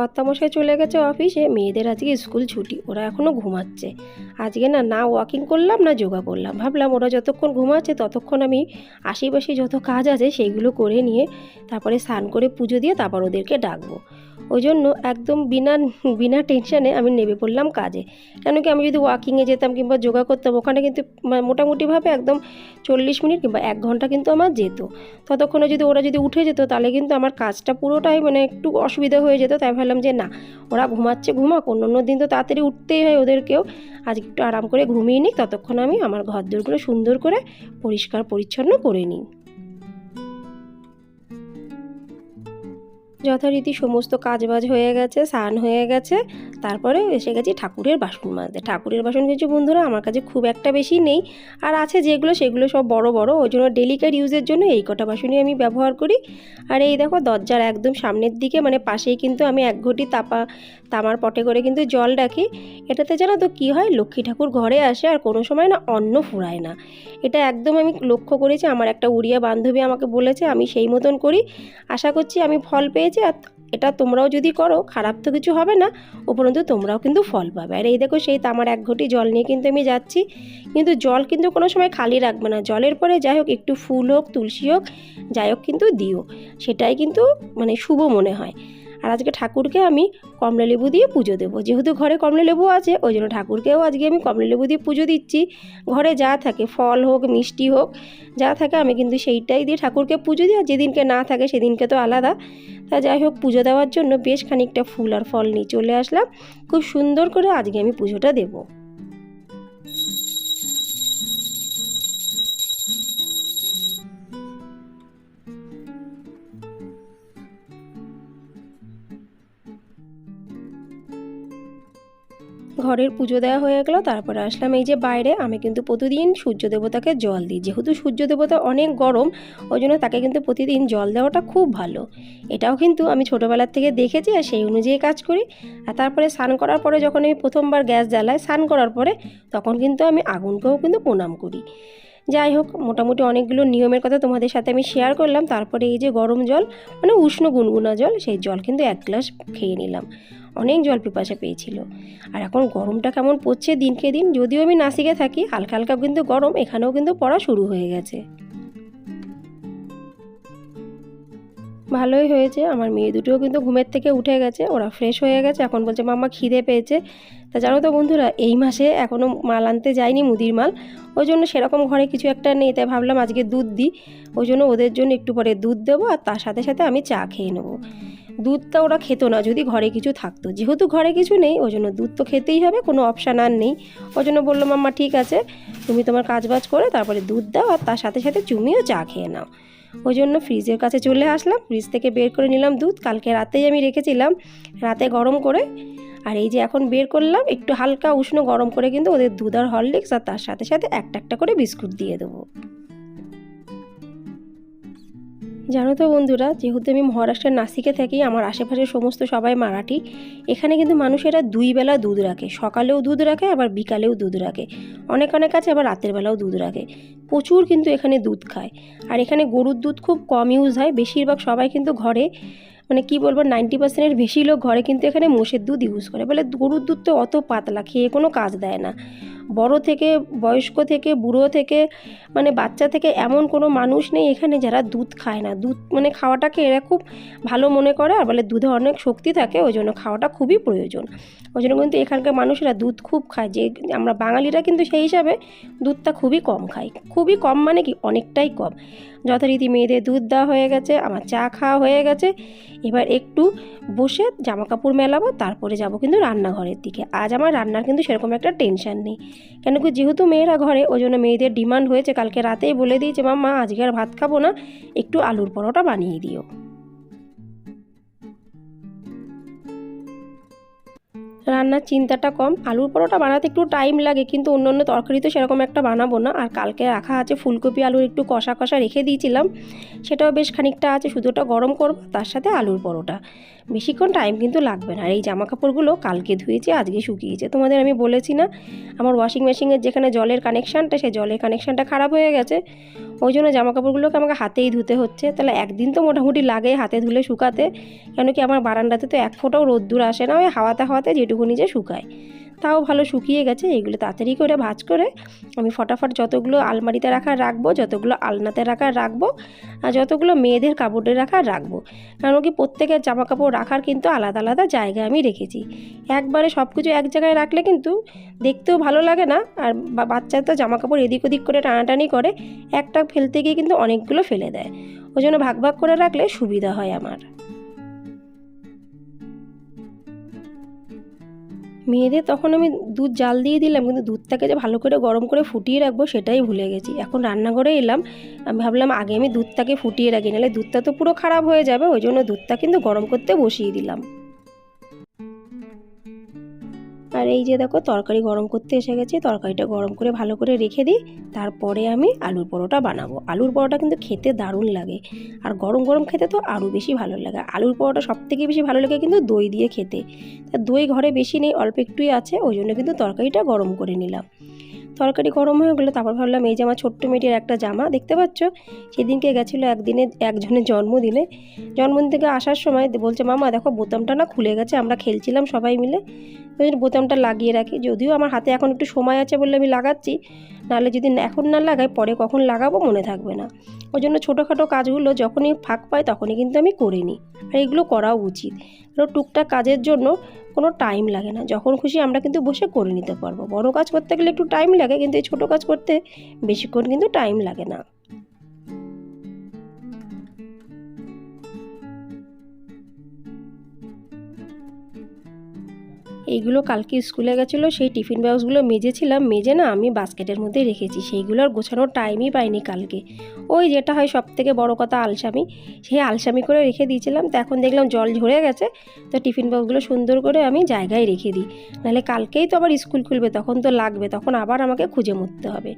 কর্তামশাই চলে গেছে অফিসে, মেয়েদের আজকে স্কুল ছুটি, ওরা এখনও ঘুমাচ্ছে। আজকে না না ওয়াকিং করলাম, না যোগা করলাম। ভাবলাম ওরা যতক্ষণ ঘুমাচ্ছে ততক্ষণ আমি আশেপাশে যত কাজ আছে সেইগুলো করে নিয়ে তারপরে স্নান করে পুজো দিয়ে তারপর ওদেরকে ডাকবো। ওই জন্য একদম বিনা বিনা টেনশানে আমি নেমে পড়লাম কাজে। কেন কি আমি যদি ওয়াকিংয়ে যেতাম কিংবা যোগা করতাম, ওখানে কিন্তু মোটামুটিভাবে একদম চল্লিশ মিনিট কিংবা এক ঘণ্টা কিন্তু আমার যেত। ততক্ষণে যদি ওরা যদি উঠে যেত, তাহলে কিন্তু আমার কাজটা পুরোটাই মানে একটু অসুবিধা হয়ে যেত। তাই ভাবলাম যে না, ওরা ঘুমাচ্ছে ঘুমাক অন্য অন্য দিন তো তাড়াতাড়ি উঠতেই হয় ওদেরকেও। আজ একটু আরাম করে ঘুমিয়ে নিই ততক্ষণ আমি আমার ঘর দোরগুলো সুন্দর করে পরিষ্কার পরিচ্ছন্ন করে নিই। যথারীতি সমস্ত কাজবাজ হয়ে গেছে, স্নান হয়ে গেছে। তারপরে এসে গেছি ঠাকুরের বাসন মাজতে। ঠাকুরের বাসন কিছু বন্ধুরা, আমার কাছে খুব একটা বেশি নেই। আর আছে যেগুলো, সেগুলো সব বড় বড়। ওই জন্য ডেলিকেট ইউজের জন্য এই কটা বাসনই আমি ব্যবহার করি। আর এই দেখো দরজার একদম সামনের দিকে মানে পাশেই কিন্তু আমি এক ঘটি তাপা, তামার পটে করে কিন্তু জল রাখি। এটাতে জানো তো কী হয়? লক্ষ্মী ঠাকুর ঘরে আসে আর কোনো সময় না অন্ন ফুরায় না। এটা একদম আমি লক্ষ্য করেছি। আমার একটা উড়িয়া বান্ধবী আমাকে বলেছে, আমি সেই মতন করি। আশা করছি আমি ফল পেয়েছি আর এটা তোমরাও যদি করো, খারাপ তো কিছু হবে না, উপরন্তু তোমরাও কিন্তু ফল পাবে। আর এই দেখো সেই তামার এক ঘটি জল নিয়ে কিন্তু আমি যাচ্ছি। কিন্তু জল কিন্তু কোনো সময় খালি রাখবে না। জলের পরে যাই হোক, একটু ফুল হোক, তুলসী হোক, যাই হোক কিন্তু দিও। সেটাই কিন্তু মানে শুভ মনে হয়। আর আজকে ঠাকুরকে আমি কমলা লেবু দিয়ে পুজো দেবো। যেহেতু ঘরে কমলা লেবু আছে, ওই জন্য ঠাকুরকেও আজকে আমি কমলা লেবু দিয়ে পুজো দিচ্ছি। ঘরে যা থাকে, ফল হোক, মিষ্টি হোক, যা থাকে আমি কিন্তু সেইটাই দিয়ে ঠাকুরকে পুজো দিই। আর যেদিনকে না থাকে, সেদিনকে তো আলাদা। তা যাই হোক, পুজো দেওয়ার জন্য বেশ খানিকটা ফুল আর ফল নিয়ে চলে আসলাম। খুব সুন্দর করে আজকে আমি পুজোটা দেবো। ঘরের পুজো দেওয়া হয়ে গেল, তারপরে আসলাম এই যে বাইরে। আমি কিন্তু প্রতিদিন সূর্য দেবতাকে জল দিই। যেহেতু সূর্য দেবতা অনেক গরম, ওই জন্য তাকে কিন্তু প্রতিদিন জল দেওয়াটা খুব ভালো। এটাও কিন্তু আমি ছোটোবেলার থেকে দেখেছি আর সেই অনুযায়ী কাজ করি। আর তারপরে স্নান করার পরে যখন আমি প্রথমবার গ্যাস জ্বালাই, স্নান করার পরে তখন কিন্তু আমি আগুনকেও কিন্তু প্রণাম করি। যাই হোক, মোটামুটি অনেকগুলো নিয়মের কথা তোমাদের সাথে আমি শেয়ার করলাম। তারপরে এই যে গরম জল মানে উষ্ণ গুনগুনা জল, সেই জল কিন্তু এক গ্লাস খেয়ে নিলাম। অনেক জল পিপাসা পেয়েছিল। আর এখন গরমটা কেমন পড়ছে দিনকে দিন, যদিও আমি নাসিকে থাকি, হালকা হালকা কিন্তু গরম, এখানেও কিন্তু পড়া শুরু হয়ে গেছে। ভালোই হয়েছে। আমার মেয়ে দুটোও কিন্তু ঘুমের থেকে উঠে গেছে, ওরা ফ্রেশ হয়ে গেছে। এখন বলছে, মাম্মা খিদে পেয়েছে। তা জানো তো বন্ধুরা, এই মাসে এখনও মাল আনতে যায়নি মুদির মাল। ওই জন্য সেরকম ঘরে কিছু একটা নেই, তাই ভাবলাম আজকে দুধ দিই। ওই জন্য ওদের জন্য একটু পরে দুধ দেবো আর তার সাথে সাথে আমি চা খেয়ে নেব। দুধটা ওরা খেতো না, যদি ঘরে কিছু থাকতো। যেহেতু ঘরে কিছু নেই, ওই জন্য দুধ তো খেতেই হবে, কোনো অপশান আর নেই। ওই জন্য বলল, মাম্মা ঠিক আছে, তুমি তোমার কাজবাজ করে তারপরে দুধ দাও আর তার সাথে সাথে চুমিও চা খেয়ে নাও। ওই জন্য ফ্রিজের কাছে চলে আসলাম। ফ্রিজ থেকে বের করে নিলাম দুধ। কালকে রাতেই আমি রেখেছিলাম, রাতে গরম করে। আর এই যে এখন বের করলাম, একটু হালকা উষ্ণ গরম করে কিন্তু ওদের দুধ আর হরলিক্স আর তার সাথে সাথে একটা একটা করে বিস্কুট দিয়ে দেবো। জানো তো বন্ধুরা, যেহেতু আমি মহারাষ্ট্রের নাসিকে থাকি, আমার আশেপাশের সমস্ত সবাই মারাঠি। এখানে কিন্তু মানুষেরা দুই বেলা দুধ রাখে। সকালেও দুধ রাখে, আবার বিকালেও দুধ রাখে। অনেক অনেক আছে, আবার রাতের বেলাও দুধ রাখে। প্রচুর কিন্তু এখানে দুধ খায়। আর এখানে গরুর দুধ খুব কম ইউজ হয়। বেশিরভাগ সবাই কিন্তু ঘরে মানে কি বলব নাইনটি পার্সেন্টের বেশি লোক ঘরে কিন্তু এখানে মোষের দুধ ইউজ করে। বলে গরুর দুধ তো অত পাতলা, খেয়ে কোনো কাজ দেয় না। বড় থেকে, বয়স্ক থেকে, বুড়ো থেকে মানে বাচ্চা থেকে এমন কোনো মানুষ নেই এখানে যারা দুধ খায় না। দুধ মানে খাওয়াটাকে এরা খুব ভালো মনে করে আর বলে দুধে অনেক শক্তি থাকে, ওই জন্য খাওয়াটা খুবই প্রয়োজন। ওই জন্য কিন্তু এখানকার মানুষেরা দুধ খুব খায়। যে আমরা বাঙালিরা কিন্তু সেই হিসাবে দুধটা খুবই কম খাই। খুবই কম মানে কি? অনেকটাই কম। যথারীতি মেয়েদের দুধ দেওয়া হয়ে গেছে, আমার চা খাওয়া হয়ে গেছে। এবার একটু বসে জামা কাপড় মেলাবো, তারপরে যাব কিন্তু রান্নাঘরের দিকে। আজ আমার রান্নার কিন্তু সেরকম একটা টেনশন নেই। কেন কি যেহেতু মেয়েরা ঘরে ওই জন্য মেয়েদের ডিমান্ড হয়েছে। কালকে রাতেই বলে দিয়েছে মা আজকে আর ভাত খাব না, একটু আলুর পরোটা বানিয়ে দিও। রান্নার চিন্তাটা কম। আলুর পরোটা বানাতে একটু টাইম লাগে, কিন্তু অন্য অন্য তরকারি তো সেরকম একটা বানাবো না। আর কালকে রাখা আছে ফুলকপি আলুর একটু কষা কষা রেখে দিয়েছিলাম। সেটাও বেশ খানিকটা আছে, শুধু ওটা গরম করব, তার সাথে আলুর পরোটা। বেশিক্ষণ টাইম কিন্তু লাগবে না। আর এই জামা কাপড়গুলো কালকে ধুয়েছে, আজকে শুকিয়েছে। তোমাদের আমি বলেছি না, আমার ওয়াশিং মেশিনের যেখানে জলের কানেকশানটা সেই জলের কানেকশানটা খারাপ হয়ে গেছে। ওই জন্য জামা কাপড়গুলোকে আমাকে হাতেই ধুতে হচ্ছে। তাহলে একদিন তো মোটামুটি লাগে হাতে ধুলে শুকাতে। কেন কি আমার বারান্দাতে তো এক ফোঁটাও রোদ্দুর আসে না, ওই হাওয়াতে হাওয়াতে যেটুকুনি যে শুকায়। তাও ভালো শুকিয়ে গেছে। এগুলো তাড়াতাড়ি করে ভাজ করে আমি ফটাফট যতগুলো আলমারিতে রাখার রাখব, যতগুলো আলনাতে রাখার রাখব, আর যতগুলো মেয়েদের কাপড়ে রাখার রাখব। কারণ কি প্রত্যেকের জামা কাপড় রাখার কিন্তু আলাদা আলাদা জায়গায় আমি রেখেছি। একবারে সব কিছু এক জায়গায় রাখলে কিন্তু দেখতেও ভালো লাগে না, আর বাচ্চা তো জামা কাপড় এদিক ওদিক করে টানাটানি করে, একটা ফেলতে গিয়ে কিন্তু অনেকগুলো ফেলে দেয়। ওই জন্য ভাগ ভাগ করে রাখলে সুবিধা হয় আমার। মেয়েদের তখন আমি দুধ জাল দিয়ে দিলাম, কিন্তু দুধটাকে যে ভালো করে গরম করে ফুটিয়ে রাখব সেটাই ভুলে গেছি। এখন রান্নাঘরে এলাম, আমি ভাবলাম আগে আমি দুধটাকে ফুটিয়ে রাখি, নাহলে দুধটা তো পুরো খারাপ হয়ে যাবে, ওই জন্য দুধটা কিন্তু গরম করতে বসিয়ে দিলাম। আর এই যে দেখো, তরকারি গরম করতে এসে গেছে। তরকারিটা গরম করে ভালো করে রেখে দিই। তারপরে আমি আলুর পরোটা বানাবো। আলুর পরোটা কিন্তু খেতে দারুণ লাগে। আর গরম গরম খেতে তো আরও বেশি ভালো লাগে। আলুর পরোটা সব থেকে বেশি ভালো লাগে কিন্তু দই দিয়ে খেতে। তা দই ঘরে বেশি নেই, অল্প একটুই আছে। ওই জন্য কিন্তু তরকারিটা গরম করে নিলাম। তরকারি গরম হয়ে গেলো তারপর ভাবলাম, এই যে আমার ছোট্ট মেয়েটির একটা জামা, দেখতে পাচ্ছ? সেদিনকে গেছিল একদিনে একজনের জন্মদিনে। জন্মদিন থেকে আসার সময় বলছে, মামা, দেখো, বোতামটা না খুলে গেছে, আমরা খেলছিলাম সবাই মিলে। জন্য বোতামটা লাগিয়ে রাখি। যদিও আমার হাতে এখন একটু সময় আছে বলে আমি লাগাচ্ছি, নাহলে যদি এখন না লাগাই, পরে কখন লাগাবো মনে থাকবে না। ওই জন্য ছোটোখাটো কাজগুলো যখনই ফাঁক পাই, তখনই কিন্তু আমি করে নিই। আর এগুলো করাও উচিত। কারণ টুকটাক কাজের জন্য কোনো টাইম লাগে না। যখন খুশি আমরা কিন্তু বসে করে নিতে পারব। বড় কাজ করতে গেলে একটু টাইম লাগে, কিন্তু এই ছোটো কাজ করতে বেশিক্ষণ কিন্তু টাইম লাগে না। এইগুলো কালকে স্কুলে গেছিল, সেই টিফিন বক্সগুলো মেজেছিলাম, মেজে না আমি বাস্কেটের মধ্যে রেখেছি, সেইগুলো আর গোছানোর টাইমই পাইনি কালকে। ওই যেটা হয় সব থেকে বড় কথা আলসামি, সেই আলসামি করে রেখে দিয়েছিলাম, তো এখন দেখলাম জল ঝরে গেছে, তো টিফিন বক্সগুলো সুন্দর করে আমি জায়গায় রেখে দিই। নাহলে কালকেই তো আবার স্কুল খুলবে, তখন তো লাগবে, তখন আবার আমাকে খুঁজে মরতে হবে।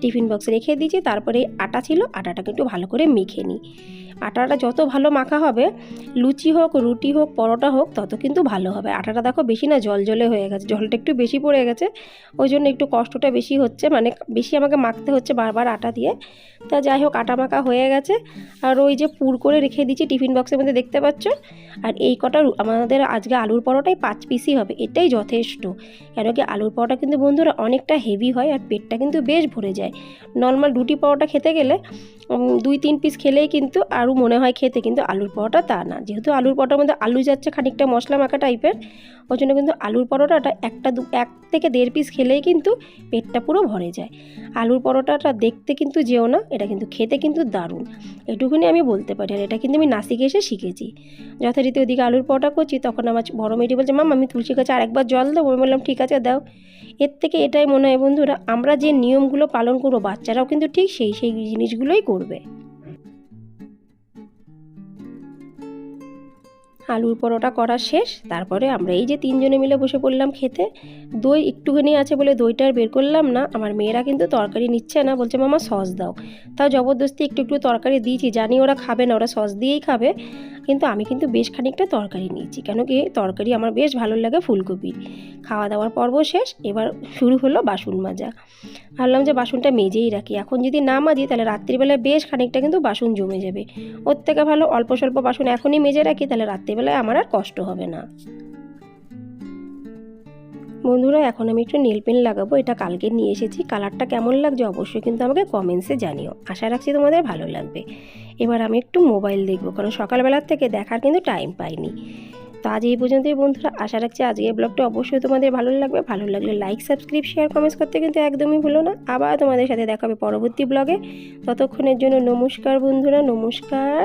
টিফিন বক্স রেখে দিয়েছি, তারপরে আটা ছিল, আটাটাকে একটু ভালো করে মেখে নিই। আটাটা যত ভালো মাখা হবে, লুচি হোক, রুটি হোক, পরোটা হোক, তত কিন্তু ভালো হবে। আটাটা দেখো বেশি না, জল জলে হয়ে গেছে, জলটা একটু বেশি পড়ে গেছে। ওই জন্য একটু কষ্টটা বেশি হচ্ছে মানে বেশি আমাকে মাখতে হচ্ছে বারবার আটা দিয়ে। তা যাই হোক, আটা মাখা হয়ে গেছে। আর ওই যে পুর করে রেখে দিয়েছি টিফিন বক্সের মধ্যে, দেখতে পাচ্ছ? আর এই কটা আমাদের আজকে আলুর পরোটাই পাঁচ পিসই হবে, এটাই যথেষ্ট। কেন কি আলুর পরোটা কিন্তু বন্ধুরা অনেকটা হেভি হয়, আর পেটটা কিন্তু বেশ ভরে যায়। নর্মাল রুটি পরোটা খেতে গেলে দুই, তিন পিস খেলেই কিন্তু আরও মনে হয় খেতে, কিন্তু আলুর পরোটা তা না। যেহেতু আলুর পরোটার মধ্যে আলু যাচ্ছে খানিকটা মশলা মাখা টাইপের, ওই জন্য কিন্তু আলুর পরোটাটা একটা দু, এক থেকে দেড় পিস খেলেই কিন্তু পেটটা পুরো ভরে যায়। আলুর পরোটাটা দেখতে কিন্তু যেও না, এটা কিন্তু খেতে কিন্তু দারুণ। এটুকুনি আমি বলতে পারি, আর এটা কিন্তু আমি নাসিকে এসে শিখেছি। যথারীতি ওদিকে আলুর পরোটা করছি, তখন আমার বড় মেয়েটি বলছে মাম আমি তুলসী গাছে আরেকবার জল দেবো। আমি বললাম, ঠিক আছে, দাও। এর থেকে এটাই মনে হয় বন্ধুরা, আমরা যে নিয়মগুলো পালন করব, বাচ্চারাও কিন্তু ঠিক সেই সেই জিনিসগুলোই করবে। আলুর পরোটা করা শেষ। তারপরে আমরা এই যে তিনজনে মিলে বসে পড়লাম খেতে। দই একটুখানি আছে বলে দইটা আর বের করলাম না। আমার মেয়েরা কিন্তু তরকারি নিচ্ছে না। বলছে, মামা, সস দাও। তাও জবরদস্তি একটু একটু তরকারি দিয়েছি। জানি ওরা খাবে না, ওরা সস দিয়েই খাবে। কিন্তু আমি কিন্তু বেশ খানিকটা তরকারি নিয়েছি। কেন কি তরকারি আমার বেশ ভালো লাগে ফুলকপি। খাওয়া দাওয়ার পর্ব শেষ, এবার শুরু হলো বাসন মাজা। ভাবলাম যে বাসনটা মেজেই রাখি। এখন যদি না মাজি, তাহলে রাত্রিবেলায় বেশ খানিকটা কিন্তু বাসন জমে যাবে। ওর থেকে ভালো অল্প স্বল্প বাসন এখনই মেজে রাখি, তাহলে রাত্রিবেলায় আমার আর কষ্ট হবে না। বন্ধুরা, এখন আমি একটু নীল পেন লাগাবো, এটা কালকে নিয়ে এসেছি। কালারটা কেমন লাগছে অবশ্যই কিন্তু আমাকে কমেন্টসে জানিও। আশা রাখছি তোমাদের ভালো লাগবে। এবার আমি একটু মোবাইল দেখব, কারণ সকালবেলার থেকে দেখার কিন্তু টাইম পাইনি। তো আজ এই পর্যন্তই বন্ধুরা, আশা রাখছি এই ব্লগটা অবশ্যই তোমাদের ভালো লাগবে। ভালো লাগলে লাইক সাবস্ক্রাইব শেয়ার কমেন্টস করতে কিন্তু একদমই ভুলো না। আবার তোমাদের সাথে দেখা হবে পরবর্তী ব্লগে ততক্ষণের জন্য নমস্কার বন্ধুরা, নমস্কার।